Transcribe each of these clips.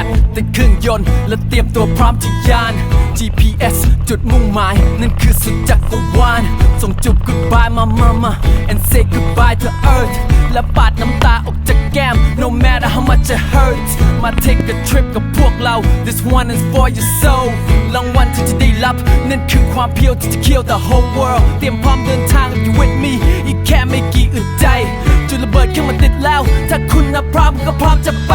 กัดติดเครื่องยนต์ และเตรียมตัวพร้อมที่ยาน GPS จุดมุ่งหมาย นั่นคือสุดจักรวาลส่งจุบ goodbye มามามา and say goodbye to earth และปาดน้ำตาออกจากแก้ม no matter how much it hurts มา take a trip กับพวกเรา this one is for your soul รางวัลที่จะได้รับ นั่นคือความเพียวที่จะเคี่ยว the whole world เตรียมพร้อมเดินทาง you with me อีกแค่ไม่กี่อึดใจ จุดระเบิดขึ้นมาติดแล้ว ถ้าคุณนะพร้อมก็พร้อมจะไป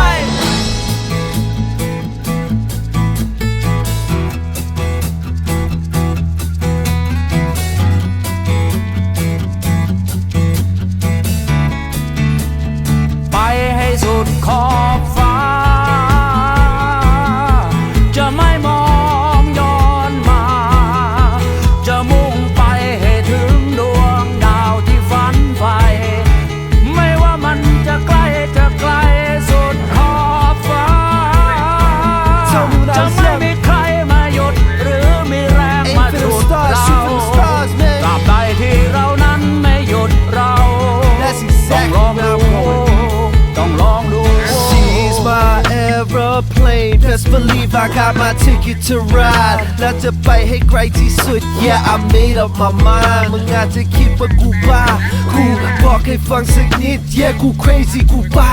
Best believe I got my ticket to ride แล้วจะไปให้ไกลที่สุด Yeah I made up my mind มึงอาจจะคิดว่ากูบ้า กูบอกให้ฟังสักนิด Yeah กู crazy กูบ้า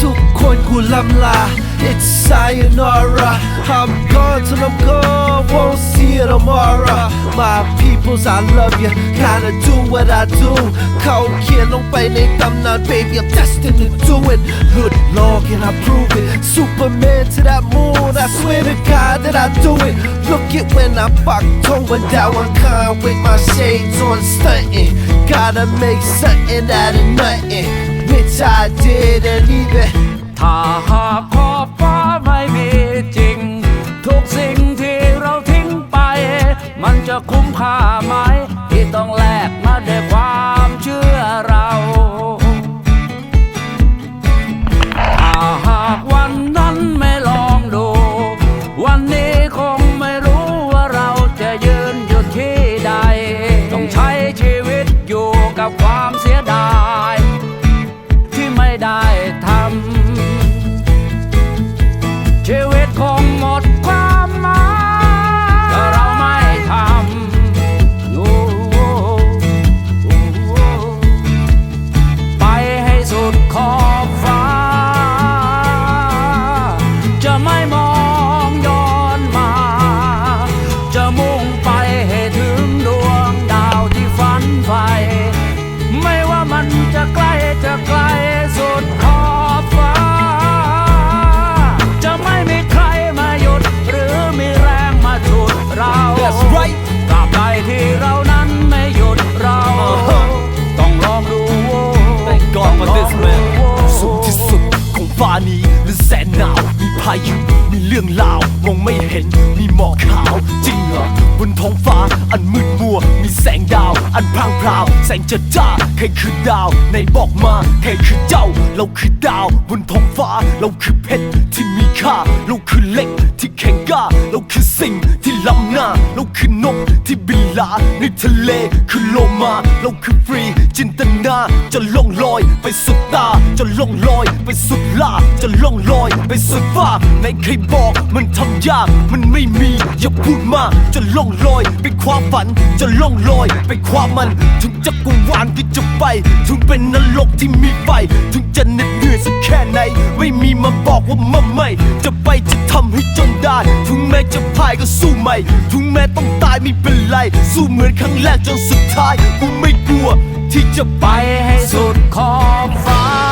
ทุกคนกูลำลา It's sayonara I'm gone till I'm gone Won't see you tomorrow My peoples I love you Gotta do what I do เขาเขียนลงไปในตำนาน Baby I'm destined to do it หลุดโลก and I prove it Superman to that moon I swear to God that I do it. Look at when I buck towing down one kind With my shades on stunting. Gotta make something out of nothing. Which I didn't even ถ้ รื่องราวมองไม่เห็นมีหมอกขาวจริงเหรอบนท้องฟ้าอันมืดมัว มีแสงดาว อันพรางพราว แสงจะจ้าใครคือดาวไหนบอกมาใครคือเจ้า เราคือดาว บนท้องฟ้า เราคือเพชรที่มีค่า เราคือเหล็กที่แข็งกล้า เราคือสิ่งที่ล้ำหน้า เราคือนกที่บินลาในทะเลคือโลมา เราคือฟรี จินตนาจะล่องลอยไปสุดตา จะล่องลอยไปสุดลาจะล่องลอยไปสุดฟ้าในใครบอกมันทำยาก มันไม่มีอย่าพูดมากจะล่องลอยไปความฝัน จะล่องลอยไปความมัน ถึงจักรวาลที่จะไป ถึงเป็นนรกที่มีไฟ ถึงจะเหน็ดเหนื่อยสักแค่ไหน ไม่มีมาบอกว่ามันไม่ จะไปจะทำให้จนได้ ถึงแม้จะพ่ายก็สู้ใหม่ ถึงแม้ต้องตายไม่เป็นไร สู้เหมือนครั้งแรกจนสุดท้ายกูไม่กลัวที่จะไปให้สุดขอบฟ้า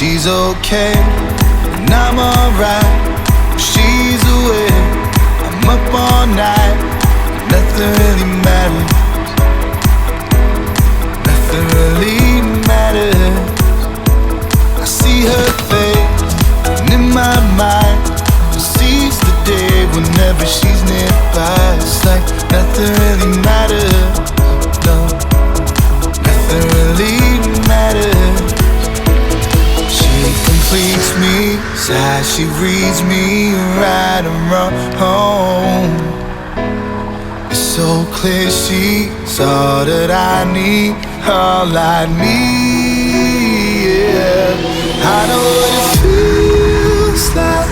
She's okay, and I'm alright. She's away, I'm up all night. Nothing really matters. Nothing really matters. I see her face, and in my mind, she sees the day whenever she's nearby. It's like nothing really matters. Sad. She reads me right and wrong. It's so clear she's all that I need, all I need. Yeah. I know what it feels like.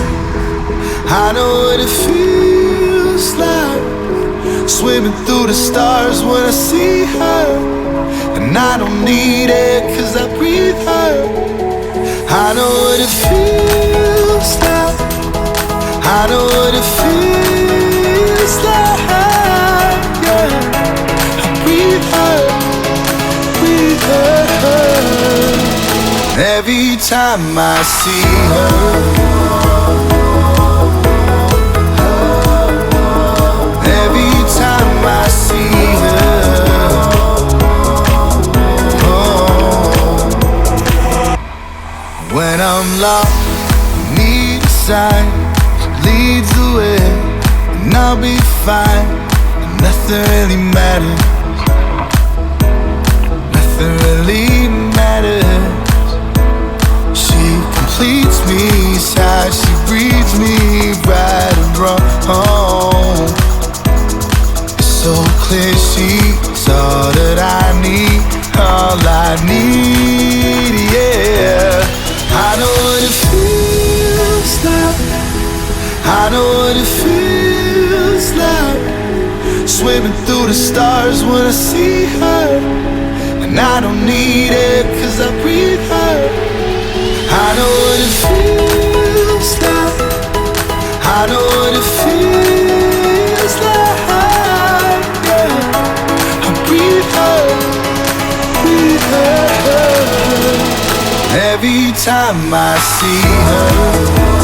I know what it feels like. Swimming through the stars when I see her. And I don't need it cause I breathe her. I know what it feels. I know what it feels like. Yeah. Breathe her, breathe her. Every time I see her. Every time I see her. Oh. When I'm lost, need a sign. Leads the way, and I'll be fine. And nothing really matters. Nothing really matters. She completes me, side. She breathes me right and wrong. It's so clear she's all that I need, all I need, I know what it feels like. Swimming through the stars when I see her. And I don't need it cause I breathe her. I know what it feels like. I know what it feels like. Yeah. I breathe her, breathe her. Every time I see her.